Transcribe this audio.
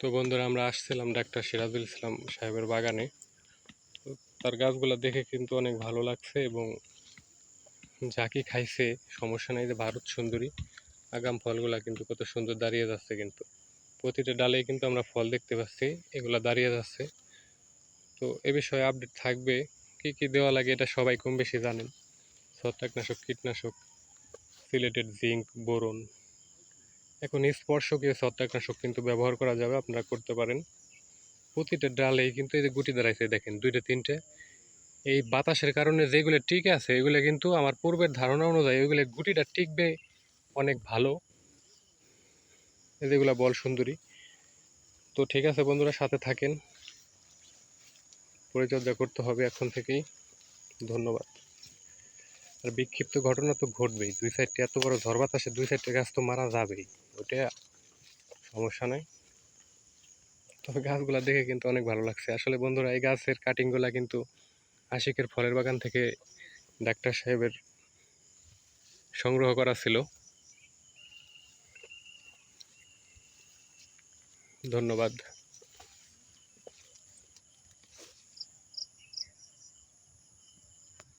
তো বন্ধুরা, আমরা আসছিলাম ডাক্তার সিরাজুল ইসলাম সাহেবের বাগানে। তার গাছগুলো দেখে কিন্তু অনেক ভালো লাগছে এবং যাকে খাইছে, সমস্যা নেই যে ভারত সুন্দরী। আগাম ফলগুলা কিন্তু কত সুন্দর দাঁড়িয়ে যাচ্ছে কিন্তু। প্রতিটা ডালেই কিন্তু আমরা ফল দেখতে পাচ্ছি, এগুলা দাঁড়িয়ে যাচ্ছে। তো এ বিষয়ে আপডেট থাকবে, কি কি দেওয়া লাগে এটা সবাই কম বেশি জানেন। ছত্রাকনাশক, কীটনাশক, সিলেটেড জিঙ্ক, বোরন। এখন স্পর্শকীয় ছত্রাকনাশক কিন্তু ব্যবহার করা যাবে, আপনারা করতে পারেন। প্রতিটা ডালেই কিন্তু এই যে গুটি দাঁড়াইছে, দেখেন, দুইটা, তিনটে। এই বাতাসের কারণে যেগুলো টিকে আছে, এগুলো কিন্তু আমার পূর্বের ধারণা অনুযায়ী ওইগুলো গুটিটা টিকবে অনেক ভালো। যেগুলো বল সুন্দরী। তো ঠিক আছে বন্ধুরা, সাথে থাকেন। পরিচর্যা করতে হবে এখন থেকেই। ধন্যবাদ। আর বিক্ষিপ্ত ঘটনা তো ঘটবেই, দুই সাইডটা এত বড় ঝড় বাতাসে দুই সাইডটা গাছ তো মারা যাবেই। ওটা সমস্যা নাই। তবে গাছগুলা দেখে কিন্তু অনেক ভালো লাগছে। আসলে বন্ধুরা, এই গাছের কাটিংগুলা কিন্তু আশিকের ফলের বাগান থেকে ডাক্তার সাহেবের সংগ্রহ করা ছিল। ধন্যবাদ।